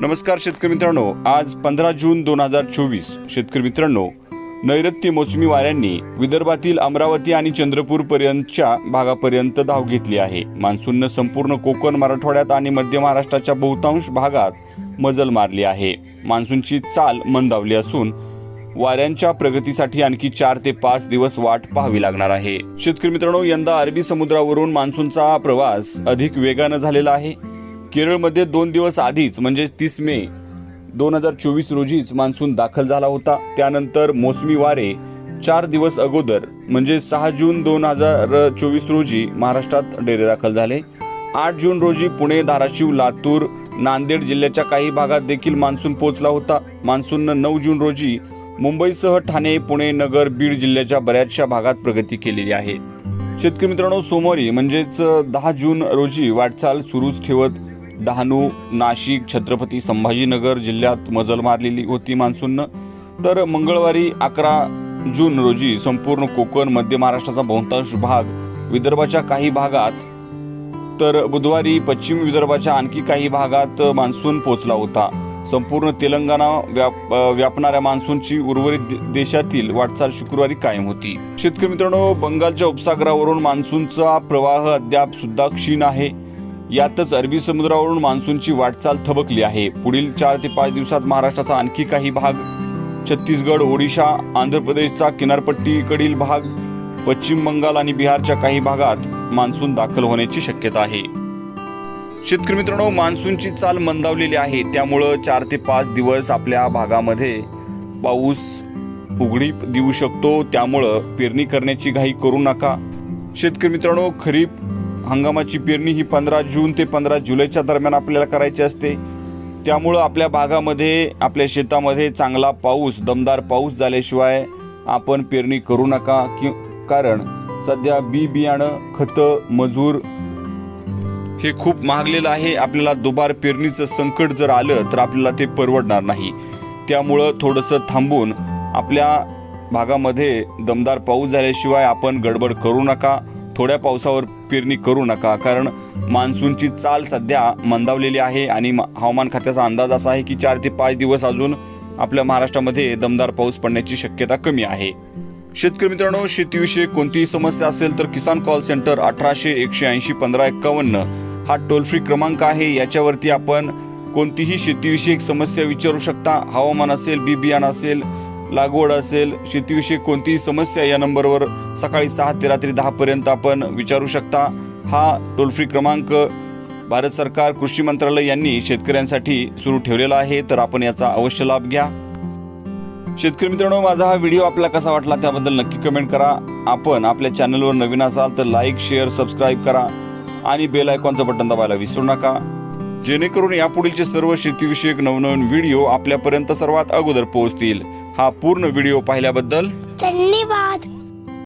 नमस्कार शेतकरी मित्रांनो. आज पंधरा जून दोन हजार चोवीस. शेतकरी मित्रांनो नैऋत्य मोसमी वाऱ्यांनी विदर्भातील अमरावती आणि चंद्रपूर पर्यंतच्या भागापर्यंत धाव घेतली आहे. मान्सूननं संपूर्ण कोकण मराठवाड्यात आणि मध्य महाराष्ट्राच्या बहुतांश भागात मजल मारली आहे. मान्सूनची चाल मंदावली असून वाऱ्यांच्या प्रगतीसाठी आणखी चार ते पाच दिवस वाट पाहावी लागणार आहे. शेतकरी मित्रांनो यंदा अरबी समुद्रावरून मान्सूनचा प्रवास अधिक वेगानं झालेला आहे. केरळमध्ये दोन दिवस आधीच म्हणजे तीस मे दोन हजार चोवीस रोजीच मान्सून दाखल झाला होता. त्यानंतर मोसमी वारे चार दिवस अगोदर म्हणजे सहा जून दोन हजार चोवीस रोजी महाराष्ट्रात डेरे दाखल झाले. आठ जून रोजी पुणे धाराशिव लातूर नांदेड जिल्ह्याच्या काही भागात देखील मान्सून पोहोचला होता. मान्सूननं नऊ जून रोजी मुंबईसह ठाणे पुणे नगर बीड जिल्ह्याच्या बऱ्याचशा भागात प्रगती केलेली आहे. शेतकरी मित्रांनो सोमवारी म्हणजेच दहा जून रोजी वाटचाल सुरूच ठेवत डहाणू नाशिक छत्रपती संभाजीनगर जिल्ह्यात मजल मारलेली होती मान्सूननं. तर मंगळवारी अकरा जून रोजी संपूर्ण कोकण मध्य महाराष्ट्राचा बहुतांश भाग विदर्भाच्या काही भागात तर बुधवारी पश्चिम विदर्भाच्या आणखी काही भागात मान्सून पोहोचला होता. संपूर्ण तेलंगणा व्याप व्यापणाऱ्या मान्सूनची उर्वरित देशातील वाटचाल शुक्रवारी कायम होती. शेतकरी मित्रांनो बंगालच्या उपसागरावरून मान्सूनचा प्रवाह अद्याप सुद्धा क्षीण आहे. यातच अरबी समुद्रावरून मान्सूनची वाटचाल थबकली आहे. पुढील चार ते पाच दिवसात महाराष्ट्राचा आणखी काही भाग छत्तीसगड ओडिशा आंध्र प्रदेशचा किनारपट्टीकडील भाग पश्चिम बंगाल आणि बिहारच्या काही भागात मान्सून दाखल होण्याची शक्यता आहे. शेतकरी मित्रांनो मान्सूनची चाल मंदावलेली आहे. त्यामुळं चार ते पाच दिवस आपल्या भागामध्ये पाऊस उघडीप देऊ शकतो. त्यामुळं पेरणी करण्याची घाई करू नका. शेतकरी मित्रांनो खरीप हंगामाची पेरणी ही पंधरा जून ते पंधरा जुलैच्या दरम्यान आपल्याला करायची असते. त्यामुळं आपल्या भागामध्ये आपल्या शेतामध्ये चांगला पाऊस दमदार पाऊस झाल्याशिवाय आपण पेरणी करू नका कि कारण सध्या बी बियाणं खतं मजूर हे खूप महागलेलं आहे. आपल्याला दुबार पेरणीचं संकट जर आलं तर आपल्याला ते परवडणार नाही. त्यामुळं थोडंसं थांबून आपल्या भागामध्ये दमदार पाऊस झाल्याशिवाय आपण गडबड करू नका. थोड्या पावसावर पेरणी करू नका कारण मान्सूनची चाल सध्या मंदावलेली आहे आणि हवामान खात्याचा अंदाज असा आहे की चार ते पाच दिवस अजून आपल्या महाराष्ट्रामध्ये दमदार पाऊस पडण्याची शक्यता कमी आहे. शेतकरी मित्रांनो शेतीविषयी कोणतीही समस्या असेल तर किसान कॉल सेंटर अठराशे एकशे ऐंशी पंधरा एक्कावन्न हा टोल फ्री क्रमांक आहे. याच्यावरती आपण कोणतीही शेतीविषयक समस्या विचारू शकता. हवामान असेल बी बियाणं असेल लागवड असेल शेतीविषयी कोणतीही समस्या या नंबरवर सकाळी सहा ते रात्री दहापर्यंत आपण विचारू शकता. हा टोल फ्री क्रमांक भारत सरकार कृषी मंत्रालय यांनी शेतकऱ्यांसाठी सुरू ठेवलेला आहे. तर आपण याचा अवश्य लाभ घ्या. शेतकरी मित्रांनो माझा हा व्हिडिओ आपला कसा वाटला त्याबद्दल नक्की कमेंट करा. आपण आपल्या चॅनलवर नवीन असाल तर लाईक शेअर सबस्क्राईब करा आणि बेल आयकॉनचं बटन दाबायला विसरू नका. जेणेकरून यापुढीलचे सर्व शेतीविषयक नवनवीन व्हिडिओ आपल्यापर्यंत सर्वात अगोदर पोहोचतील. हा पूर्ण व्हिडिओ पाहिल्याबद्दल धन्यवाद.